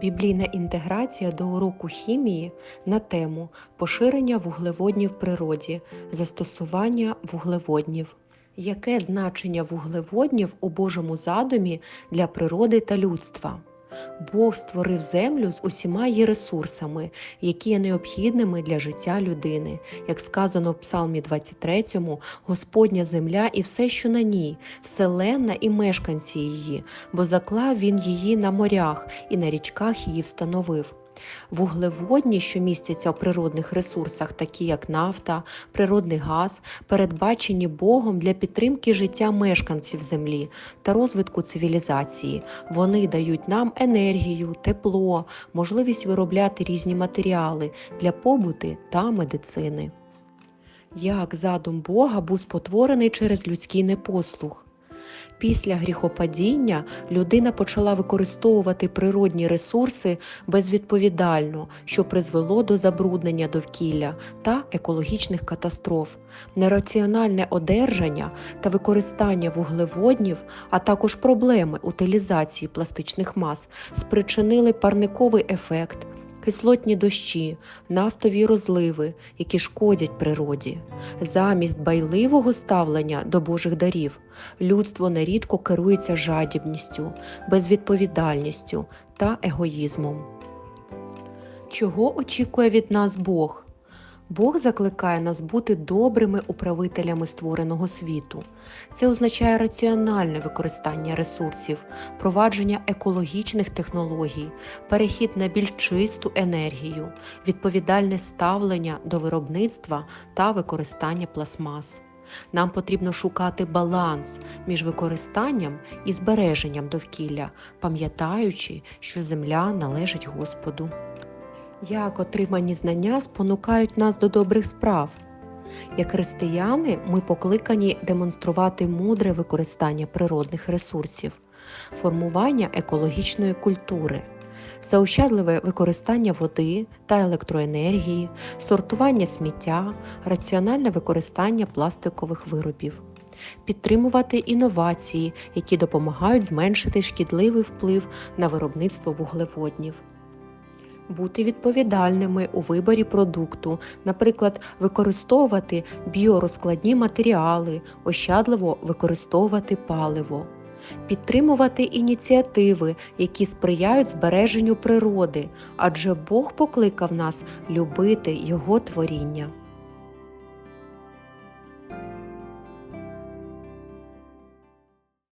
Біблійна інтеграція до уроку хімії на тему поширення вуглеводнів в природі, застосування вуглеводнів. Яке значення вуглеводнів у Божому задумі для природи та людства? Бог створив землю з усіма її ресурсами, які є необхідними для життя людини. Як сказано в Псалмі 23, Господня земля і все, що на ній, вселенна і мешканці її, бо заклав він її на морях і на річках її встановив. Вуглеводні, що містяться в природних ресурсах, такі як нафта, природний газ, передбачені Богом для підтримки життя мешканців землі та розвитку цивілізації. Вони дають нам енергію, тепло, можливість виробляти різні матеріали для побути та медицини. Як задум Бога був спотворений через людський непослух. Після гріхопадіння людина почала використовувати природні ресурси безвідповідально, що призвело до забруднення довкілля та екологічних катастроф. Нераціональне одержання та використання вуглеводнів, а також проблеми утилізації пластичних мас спричинили парниковий ефект. Кислотні дощі, нафтові розливи, які шкодять природі. Замість байливого ставлення до Божих дарів людство нерідко керується жадібністю, безвідповідальністю та егоїзмом. Чого очікує від нас Бог? Бог закликає нас бути добрими управителями створеного світу. Це означає раціональне використання ресурсів, провадження екологічних технологій, перехід на більш чисту енергію, відповідальне ставлення до виробництва та використання пластмас. Нам потрібно шукати баланс між використанням і збереженням довкілля, пам'ятаючи, що земля належить Господу. Як отримані знання спонукають нас до добрих справ? Як християни, ми покликані демонструвати мудре використання природних ресурсів, формування екологічної культури, заощадливе використання води та електроенергії, сортування сміття, раціональне використання пластикових виробів, підтримувати інновації, які допомагають зменшити шкідливий вплив на виробництво вуглеводнів. Бути відповідальними у виборі продукту, наприклад, використовувати біорозкладні матеріали, ощадливо використовувати паливо, підтримувати ініціативи, які сприяють збереженню природи, адже Бог покликав нас любити Його творіння.